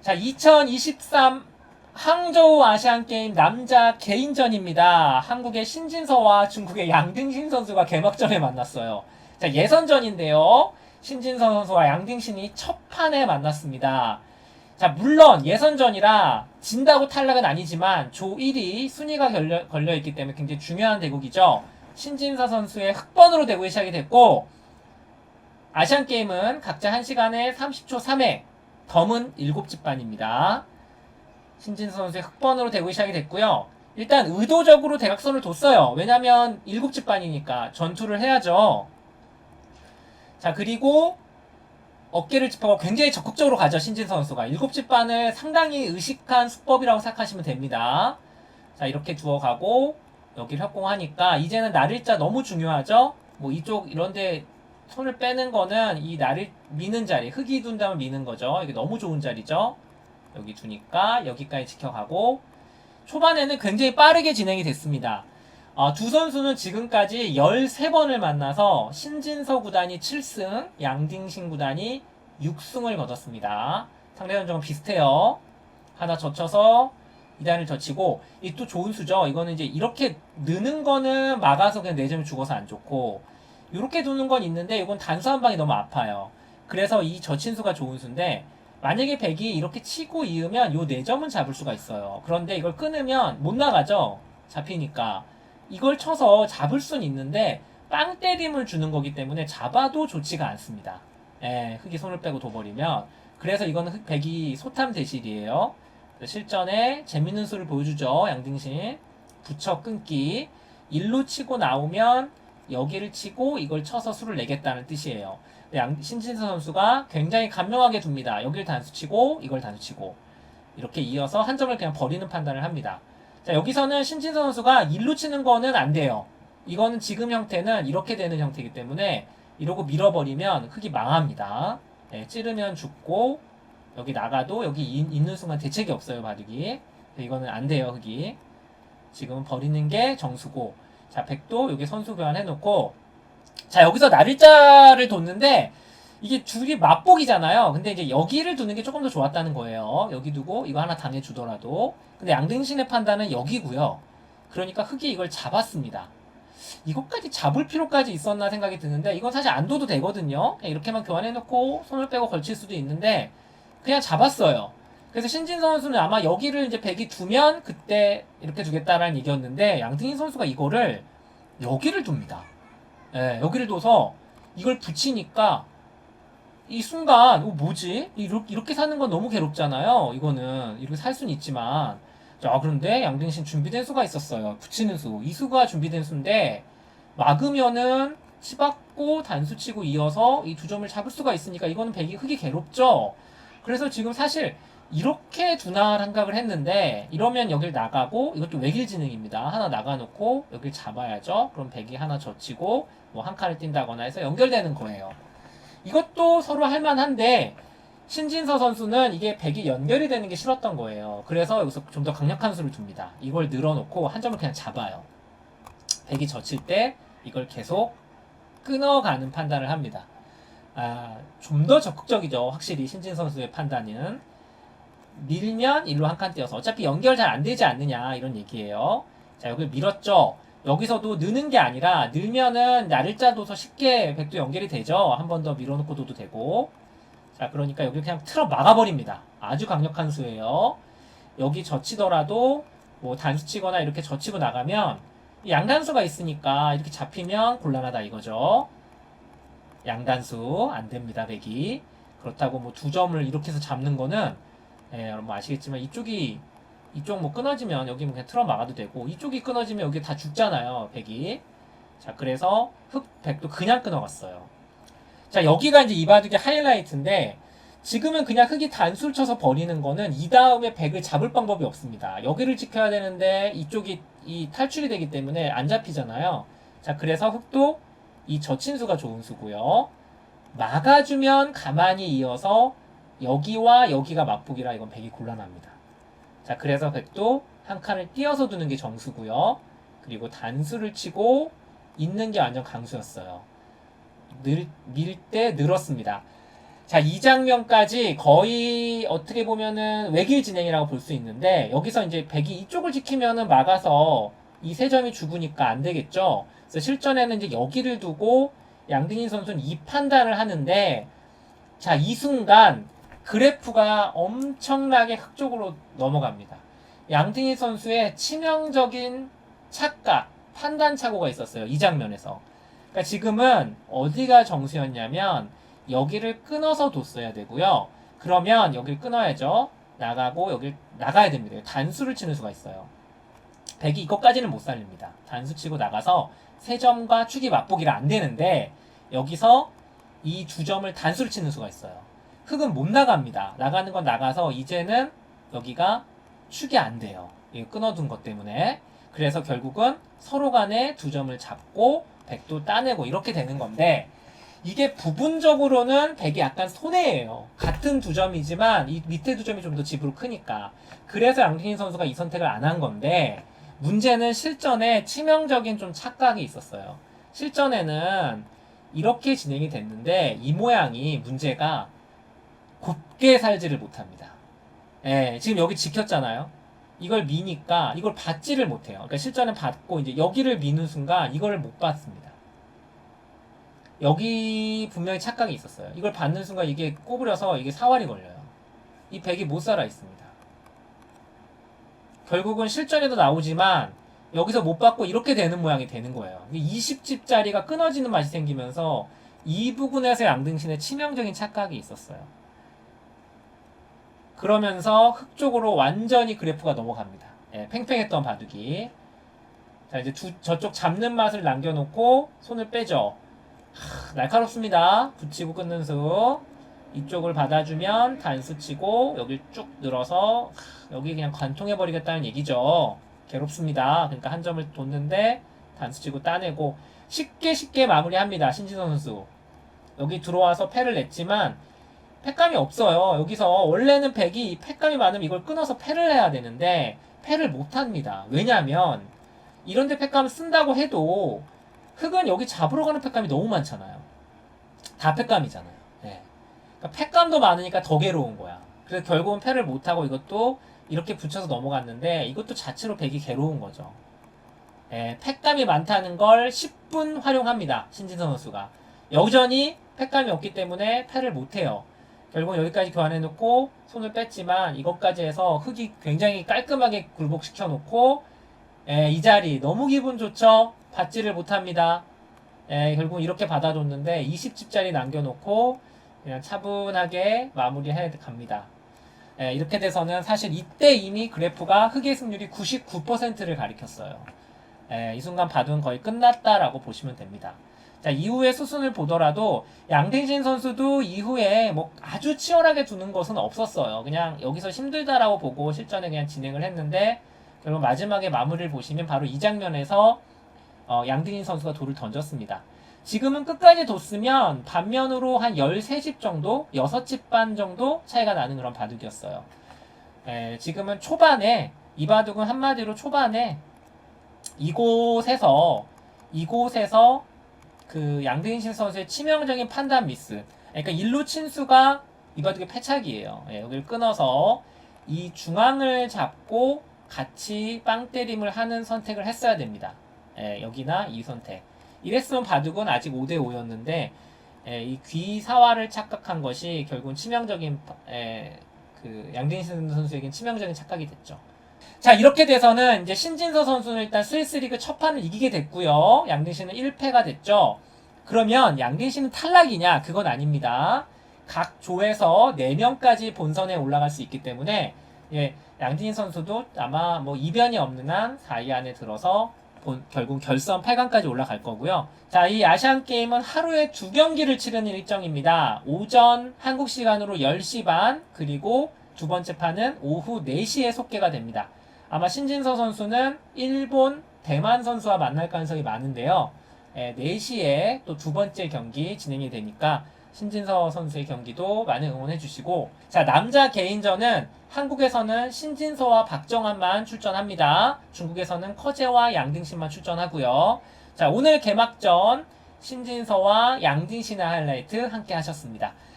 자, 2023 항저우 아시안게임 남자 개인전입니다. 한국의 신진서와 중국의 양등신 선수가 개막전에 만났어요. 자, 예선전인데요. 신진서 선수와 양등신이 첫 판에 만났습니다. 자, 물론 예선전이라 진다고 탈락은 아니지만 조 1위 순위가 걸려, 걸려있기 때문에 굉장히 중요한 대국이죠. 신진서 선수의 흑번으로 대국이 시작이 됐고, 아시안게임은 각자 1시간에 30초 3회, 덤은 7집 반입니다. 신진서 선수의 흑번으로 대국이 시작이 됐고요. 일단 의도적으로 대각선을 뒀어요. 왜냐면 7집 반이니까 전투를 해야죠. 자, 그리고 어깨를 짚어가 굉장히 적극적으로 가죠, 신진서 선수가. 7집 반을 상당히 의식한 수법이라고 생각하시면 됩니다. 자, 이렇게 두어 가고, 여기를 협공하니까, 이제는 날일자 너무 중요하죠? 뭐 이쪽, 이런데 손을 빼는 거는 이 날을 미는 자리, 흙이 둔다면 미는 거죠. 이게 너무 좋은 자리죠. 여기 두니까 여기까지 지켜가고 초반에는 굉장히 빠르게 진행이 됐습니다. 어, 두 선수는 지금까지 13번을 만나서 신진서 구단이 7승, 양딩신 구단이 6승을 거뒀습니다. 상대 전적은 비슷해요. 하나 젖혀서 2단을 젖히고 이 또 좋은 수죠. 이거는 이제 이렇게 느는 거는 막아서 그냥 내점을 죽어서 안 좋고 이렇게 두는 건 있는데 이건 단수 한 방이 너무 아파요. 그래서 이 젖힌 수가 좋은 수인데 만약에 백이 이렇게 치고 이으면 요 4점은 잡을 수가 있어요. 그런데 이걸 끊으면 못 나가죠. 잡히니까. 이걸 쳐서 잡을 수는 있는데 빵 때림을 주는 거기 때문에 잡아도 좋지가 않습니다. 예, 흙이 손을 빼고 둬버리면. 그래서 이거는 흙, 백이 소탐 대실이에요. 실전에 재밌는 수를 보여주죠. 양등신. 붙여 끊기. 일로 치고 나오면 여기를 치고 이걸 쳐서 수를 내겠다는 뜻이에요. 양, 신진서 선수가 굉장히 간명하게 둡니다. 여기를 단수 치고 이걸 단수 치고 이렇게 이어서 한 점을 그냥 버리는 판단을 합니다. 자 여기서는 신진서 선수가 일로 치는 거는 안 돼요. 이거는 지금 형태는 이렇게 되는 형태이기 때문에 이러고 밀어버리면 흙이 망합니다. 네, 찌르면 죽고 여기 나가도 여기 이- 있는 순간 대책이 없어요 바둑이. 이거는 안 돼요 흙이. 지금은 버리는 게 정수고 자 백도 여기 선수 교환해놓고 자 여기서 날일자를 뒀는데 이게 둘이 맞복이잖아요. 근데 이제 여기를 두는 게 조금 더 좋았다는 거예요. 여기 두고 이거 하나 당해주더라도. 근데 양등신의 판단은 여기고요. 그러니까 흙이 이걸 잡았습니다. 이것까지 잡을 필요까지 있었나 생각이 드는데 이건 사실 안 둬도 되거든요. 이렇게만 교환해놓고 손을 빼고 걸칠 수도 있는데 그냥 잡았어요. 그래서 신진선 선수는 아마 여기를 이제 백이 두면 그때 이렇게 두겠다라는 얘기였는데 양등인 선수가 이거를 여기를 둡니다. 예, 여기를 둬서 이걸 붙이니까 이 순간 어, 뭐지? 이렇게, 이렇게 사는 건 너무 괴롭잖아요. 이거는 이렇게 살 수는 있지만 자 그런데 양등신 준비된 수가 있었어요. 붙이는 수. 이 수가 준비된 수인데 막으면은 치받고 단수 치고 이어서 이 두 점을 잡을 수가 있으니까 이거는 백이 흙이 괴롭죠. 그래서 지금 사실 이렇게 두나 생각을 했는데 이러면 여길 나가고 이것도 외길 지능입니다. 하나 나가놓고 여길 잡아야죠. 그럼 백이 하나 젖히고 뭐 한 칸을 뛴다거나 해서 연결되는 거예요. 이것도 서로 할만한데 신진서 선수는 이게 백이 연결이 되는 게 싫었던 거예요. 그래서 여기서 좀 더 강력한 수를 둡니다. 이걸 늘어놓고 한 점을 그냥 잡아요. 백이 젖힐 때 이걸 계속 끊어가는 판단을 합니다. 아, 좀 더 적극적이죠. 확실히 신진 선수의 판단은. 밀면 일로 한칸 띄어서 어차피 연결 잘 안 되지 않느냐 이런 얘기예요. 자, 여기 밀었죠. 여기서도 느는 게 아니라 늘면은 날일자 둬서 쉽게 백도 연결이 되죠. 한 번 더 밀어놓고 둬도 되고. 자, 그러니까 여기 그냥 틀어 막아버립니다. 아주 강력한 수예요. 여기 젖히더라도 뭐 단수 치거나 이렇게 젖히고 나가면 이 양단수가 있으니까 이렇게 잡히면 곤란하다 이거죠. 양단수 안 됩니다, 백이. 그렇다고 뭐 두 점을 이렇게 해서 잡는 거는 예, 여러분 아시겠지만 이쪽이 이쪽 뭐 끊어지면 여기 뭐 그냥 틀어 막아도 되고 이쪽이 끊어지면 여기 다 죽잖아요, 백이. 자, 그래서 흑 백도 그냥 끊어갔어요. 자, 여기가 이제 이 바둑의 하이라이트인데 지금은 그냥 흙이 단수를 쳐서 버리는 거는 이 다음에 백을 잡을 방법이 없습니다. 여기를 지켜야 되는데 이쪽이 이 탈출이 되기 때문에 안 잡히잖아요. 자, 그래서 흙도 이 저친수가 좋은 수고요. 막아주면 가만히 이어서 여기와 여기가 맞북이라 이건 백이 곤란합니다. 자, 그래서 백도 한 칸을 띄어서 두는 게 정수고요. 그리고 단수를 치고 있는 게 완전 강수였어요. 밀때 늘었습니다. 자, 이 장면까지 거의 어떻게 보면은 외길 진행이라고 볼 수 있는데 여기서 이제 백이 이쪽을 지키면은 막아서 이 세 점이 죽으니까 안 되겠죠. 그래서 실전에는 이제 여기를 두고 양등인 선수는 이 판단을 하는데 자, 이 순간 그래프가 엄청나게 흑 쪽으로 넘어갑니다. 양등인 선수의 치명적인 착각, 판단 착오가 있었어요. 이 장면에서. 그러니까 지금은 어디가 정수였냐면 여기를 끊어서 뒀어야 되고요. 그러면 여기를 끊어야죠. 나가고 여길 나가야 됩니다. 단수를 치는 수가 있어요. 백이 이것까지는 못 살립니다. 단수 치고 나가서 세 점과 축이 맞보기가 안 되는데 여기서 이 두 점을 단수를 치는 수가 있어요. 흑은 못 나갑니다. 나가는 건 나가서 이제는 여기가 축이 안 돼요. 이 끊어둔 것 때문에. 그래서 결국은 서로 간에 두 점을 잡고 백도 따내고 이렇게 되는 건데 이게 부분적으로는 백이 약간 손해예요. 같은 두 점이지만 이 밑에 두 점이 좀 더 집으로 크니까. 그래서 양진희 선수가 이 선택을 안 한 건데 문제는 실전에 치명적인 좀 착각이 있었어요. 실전에는 이렇게 진행이 됐는데 이 모양이 문제가 곱게 살지를 못합니다. 예, 지금 여기 지켰잖아요. 이걸 미니까 이걸 받지를 못해요. 그러니까 실전에 받고 이제 여기를 미는 순간 이걸 못 받습니다. 여기 분명히 착각이 있었어요. 이걸 받는 순간 이게 꼬부려서 이게 사활이 걸려요. 이 백이 못 살아 있습니다. 결국은 실전에도 나오지만 여기서 못 받고 이렇게 되는 모양이 되는 거예요. 20집짜리가 끊어지는 맛이 생기면서 이 부분에서 양등신의 치명적인 착각이 있었어요. 그러면서 흑 쪽으로 완전히 그래프가 넘어갑니다. 예, 팽팽했던 바둑이. 자, 이제 두- 저쪽 잡는 맛을 남겨놓고 손을 빼죠. 하, 날카롭습니다. 붙이고 끊는 수. 이쪽을 받아주면 단수 치고 여기 쭉 늘어서 하, 여기 그냥 관통해 버리겠다는 얘기죠. 괴롭습니다. 그러니까 한 점을 뒀는데 단수 치고 따내고 쉽게 쉽게 마무리합니다. 신진선 선수. 여기 들어와서 패를 냈지만 패감이 없어요. 여기서 원래는 백이 패감이 많으면 이걸 끊어서 패를 해야 되는데 패를 못 합니다. 왜냐하면 이런데 패감을 쓴다고 해도 흑은 여기 잡으러 가는 패감이 너무 많잖아요. 다 패감이잖아요. 예. 그러니까 패감도 많으니까 더 괴로운 거야. 그래서 결국은 패를 못 하고 이것도 이렇게 붙여서 넘어갔는데 이것도 자체로 백이 괴로운 거죠. 예, 패감이 많다는 걸 10분 활용합니다. 신진선 선수가. 여전히 패감이 없기 때문에 패를 못 해요. 결국 여기까지 교환해 놓고 손을 뺐지만 이것까지 해서 흙이 굉장히 깔끔하게 굴복시켜 놓고 예, 이 자리 너무 기분 좋죠? 받지를 못합니다. 예, 결국 이렇게 받아줬는데 20집짜리 남겨놓고 그냥 차분하게 마무리해 갑니다. 예, 이렇게 돼서는 사실 이때 이미 그래프가 흑의 승률이 99%를 가리켰어요. 예, 이 순간 바둑은 거의 끝났다라고 보시면 됩니다. 자, 이후에 수순을 보더라도 양대진 선수도 이후에 뭐 아주 치열하게 두는 것은 없었어요. 그냥 여기서 힘들다라고 보고 실전에 그냥 진행을 했는데 결국 마지막에 마무리를 보시면 바로 이 장면에서 어, 양등인 선수가 돌을 던졌습니다. 지금은 끝까지 뒀으면 반면으로 한 13집 정도, 6집 반 정도 차이가 나는 그런 바둑이었어요. 에, 지금은 초반에, 이 바둑은 한마디로 초반에 이곳에서, 이곳에서 그 양등신 선수의 치명적인 판단 미스. 그러니까 일루 친수가 이 바둑의 패착이에요. 예, 여기를 끊어서 이 중앙을 잡고 같이 빵 때림을 하는 선택을 했어야 됩니다. 예, 여기나 이 선택. 이랬으면 바둑은 아직 5대5였는데 예, 이 귀사화를 착각한 것이 결국은 치명적인 예, 그 양진신 선수에겐 치명적인 착각이 됐죠. 자 이렇게 돼서는 이제 신진서 선수는 일단 스위스 리그 첫 판을 이기게 됐고요. 양진신은 1패가 됐죠. 그러면 양진신은 탈락이냐? 그건 아닙니다. 각 조에서 4명까지 본선에 올라갈 수 있기 때문에 예, 양진신 선수도 아마 뭐 이변이 없는 한 4위 안에 들어서 본- 결국 결선 8강까지 올라갈 거고요. 자, 이 아시안 게임은 하루에 두 경기를 치르는 일정입니다. 오전 한국 시간으로 10시 반, 그리고 두 번째 판은 오후 4시에 속개가 됩니다. 아마 신진서 선수는 일본, 대만 선수와 만날 가능성이 많은데요. 예, 4시에 또 두 번째 경기 진행이 되니까 신진서 선수의 경기도 많은 응원해 주시고 자 남자 개인전은 한국에서는 신진서와 박정환만 출전합니다. 중국에서는 커제와 양등신만 출전하고요. 자 오늘 개막전 신진서와 양등신의 하이라이트 함께 하셨습니다.